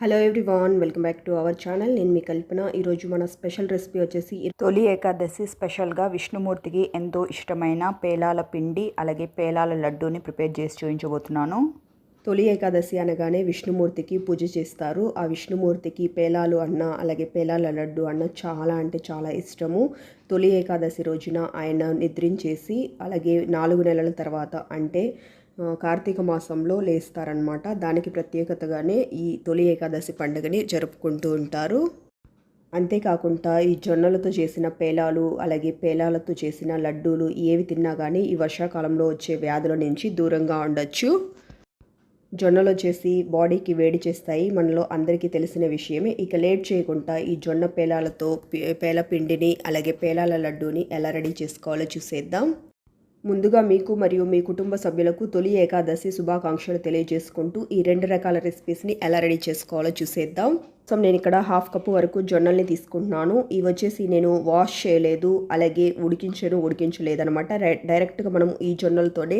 Hello everyone welcome back to our channel నేను మీ కల్పన. ఈరోజు మన స్పెషల్ రెసిపీ వచ్చేసి తొలి ఏకాదశి స్పెషల్గా విష్ణుమూర్తికి ఎంతో ఇష్టమైన పేలాల పిండి అలాగే పేలాల లడ్డూని ప్రిపేర్ చేసి చూపించబోతున్నాను. తొలి ఏకాదశి అనగానే విష్ణుమూర్తికి పూజ చేస్తారు. ఆ విష్ణుమూర్తికి పేలాలు అన్న అలాగే పేలాల లడ్డు అన్న చాలా అంటే చాలా ఇష్టము. తొలి ఏకాదశి రోజున ఆయన నిద్రించేసి అలాగే నాలుగు నెలల తర్వాత అంటే కార్తీక మాసంలో లేస్తారనమాట దానికి ప్రత్యేకతగానే ఈ తొలి ఏకాదశి పండుగని జరుపుకుంటూ ఉంటారు. అంతేకాకుండా ఈ జొన్నలతో చేసిన పేలాలు అలాగే పేలాలతో చేసిన లడ్డూలు ఏవి తిన్నా కానీ ఈ వర్షాకాలంలో వచ్చే వ్యాధుల నుంచి దూరంగా ఉండొచ్చు. జొన్నలు వచ్చేసి బాడీకి వేడి చేస్తాయి. మనలో అందరికీ తెలిసిన విషయమే ఇక లేట్ చేయకుండా ఈ జొన్న పేలాలతో పే- పేల పిండిని అలాగే పేలాల లడ్డూని ఎలా రెడీ చేసుకోవాలో చూసేద్దాం. ముందుగా మీకు మరియు మీ కుటుంబ సభ్యులకు తొలి ఏకాదశి శుభాకాంక్షలు తెలియజేసుకుంటూ ఈ రెండు రకాల రెసిపీస్ని ఎలా రెడీ చేసుకోవాలో చూసేద్దాం. సో నేను ఇక్కడ హాఫ్ కప్ వరకు జొన్నల్ని తీసుకుంటున్నాను. ఇవి వచ్చేసి నేను వాష్ చేయలేదు అలాగే ఉడికించను ఉడికించలేదు అనమాట డైరెక్ట్గా మనం ఈ జొన్నలతోనే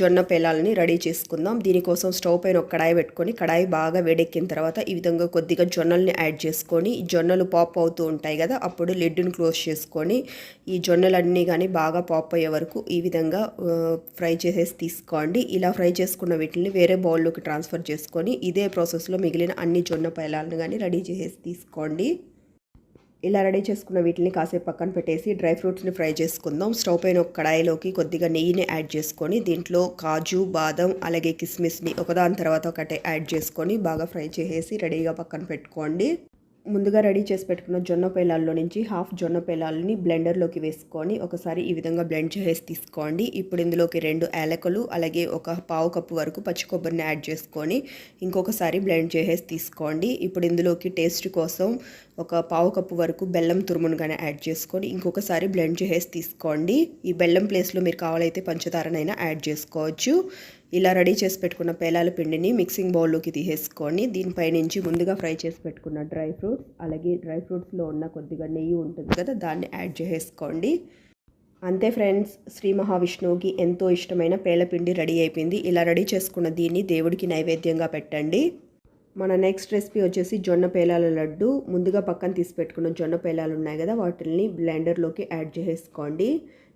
జొన్న పేలాలని రెడీ చేసుకుందాం. దీనికోసం స్టవ్ పైన ఒక కడాయి పెట్టుకొని కడాయి బాగా వేడెక్కిన తర్వాత ఈ విధంగా కొద్దిగా జొన్నల్ని యాడ్ చేసుకొని జొన్నలు పాప్ అవుతూ ఉంటాయి కదా అప్పుడు లిడ్ని క్లోజ్ చేసుకొని ఈ జొన్నలన్నీ కానీ బాగా పాప్ అయ్యే వరకు ఈ విధంగా ఫ్రై చేసేసి తీసుకోండి. ఇలా ఫ్రై చేసుకున్న వీటిని వేరే బౌల్లోకి ట్రాన్స్ఫర్ చేసుకొని ఇదే ప్రాసెస్లో మిగిలిన అన్ని జొన్న పేలాలను కానీ రెడీ చేసేసి తీసుకోండి. ఇలా రెడీ చేసుకున్న వీటిని కాసేపు పక్కన పెట్టేసి డ్రై ఫ్రూట్స్ని ఫ్రై చేసుకుందాం. స్టవ్ పైన ఒక కడాయిలోకి కొద్దిగా నెయ్యిని యాడ్ చేసుకొని దీంట్లో కాజు బాదం అలాగే కిస్మిస్ని ఒకదాని తర్వాత ఒకటి యాడ్ చేసుకొని బాగా ఫ్రై చేసేసి రెడీగా పక్కన పెట్టుకోండి. ముందుగా రెడీ చేసి పెట్టుకున్న జొన్న పేలాల్లో నుంచి హాఫ్ జొన్న పేలాలని బ్లెండర్లోకి వేసుకొని ఒకసారి ఈ విధంగా బ్లెండ్ చేసి తీసుకోండి. ఇప్పుడు ఇందులోకి రెండు యాలకులు అలాగే ఒక పావు కప్పు వరకు పచ్చి కొబ్బరిని యాడ్ చేసుకొని ఇంకొకసారి బ్లెండ్ చేసేసి తీసుకోండి. ఇప్పుడు ఇందులోకి టేస్ట్ కోసం ఒక పావు కప్పు వరకు బెల్లం తురుమును కానీ యాడ్ చేసుకొని ఇంకొకసారి బ్లెండ్ చేసేసి తీసుకోండి. ఈ బెల్లం ప్లేస్లో మీరు కావాలైతే పంచదారనైనా యాడ్ చేసుకోవచ్చు. ఇలా రెడీ చేసి పెట్టుకున్న పేలాల పిండిని మిక్సింగ్ బౌల్లోకి తీసేసుకొని దీనిపై నుంచి ముందుగా ఫ్రై చేసి పెట్టుకున్న డ్రై ఫ్రూట్స్ అలాగే డ్రై ఫ్రూట్స్లో ఉన్న కొద్దిగా నెయ్యి ఉంటుంది కదా దాన్ని యాడ్ చేసేసుకోండి. అంతే ఫ్రెండ్స్ శ్రీ మహావిష్ణువుకి ఎంతో ఇష్టమైన పేలపిండి రెడీ అయిపోయింది. ఇలా రెడీ చేసుకున్న దీన్ని దేవుడికి నైవేద్యంగా పెట్టండి. మన నెక్స్ట్ రెసిపీ వచ్చేసి జొన్న పేలాల లడ్డు. ముందుగా పక్కన తీసి పెట్టుకున్న జొన్న పేలాలు ఉన్నాయి కదా వాటిని బ్లెండర్లోకి యాడ్ చేసేసుకోండి.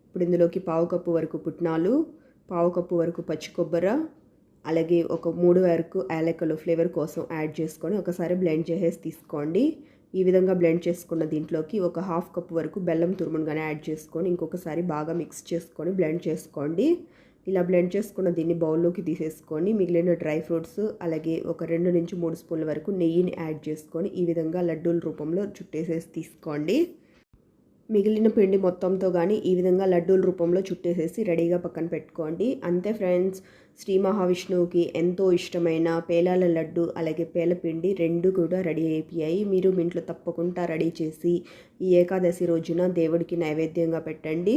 ఇప్పుడు ఇందులోకి పావు కప్పు వరకు పుట్నాలు పావు కప్పు వరకు పచ్చి కొబ్బరి అలాగే ఒక మూడు వరకు యాలకలు ఫ్లేవర్ కోసం యాడ్ చేసుకొని ఒకసారి బ్లెండ్ చేసేసి తీసుకోండి. ఈ విధంగా బ్లెండ్ చేసుకున్న దీంట్లోకి ఒక హాఫ్ కప్ వరకు బెల్లం తురుమునుగానే యాడ్ చేసుకొని ఇంకొకసారి బాగా మిక్స్ చేసుకొని బ్లెండ్ చేసుకోండి. ఇలా బ్లెండ్ చేసుకున్న దీన్ని బౌల్లోకి తీసేసుకొని మిగిలిన డ్రై ఫ్రూట్స్ అలాగే ఒక రెండు నుంచి మూడు స్పూన్ల వరకు నెయ్యిని యాడ్ చేసుకొని ఈ విధంగా లడ్డూల రూపంలో చుట్టేసేసి తీసుకోండి. మిగిలిన పిండి మొత్తంతో కానీ ఈ విధంగా లడ్డూల రూపంలో చుట్టేసేసి రెడీగా పక్కన పెట్టుకోండి. అంతే ఫ్రెండ్స్ శ్రీ మహావిష్ణువుకి ఎంతో ఇష్టమైన పేలాల లడ్డు అలాగే పేల పిండి రెండు కూడా రెడీ అయిపోయాయి. మీరు మీ ఇంట్లో తప్పకుండా రెడీ చేసి ఈ ఏకాదశి రోజున దేవుడికి నైవేద్యంగా పెట్టండి.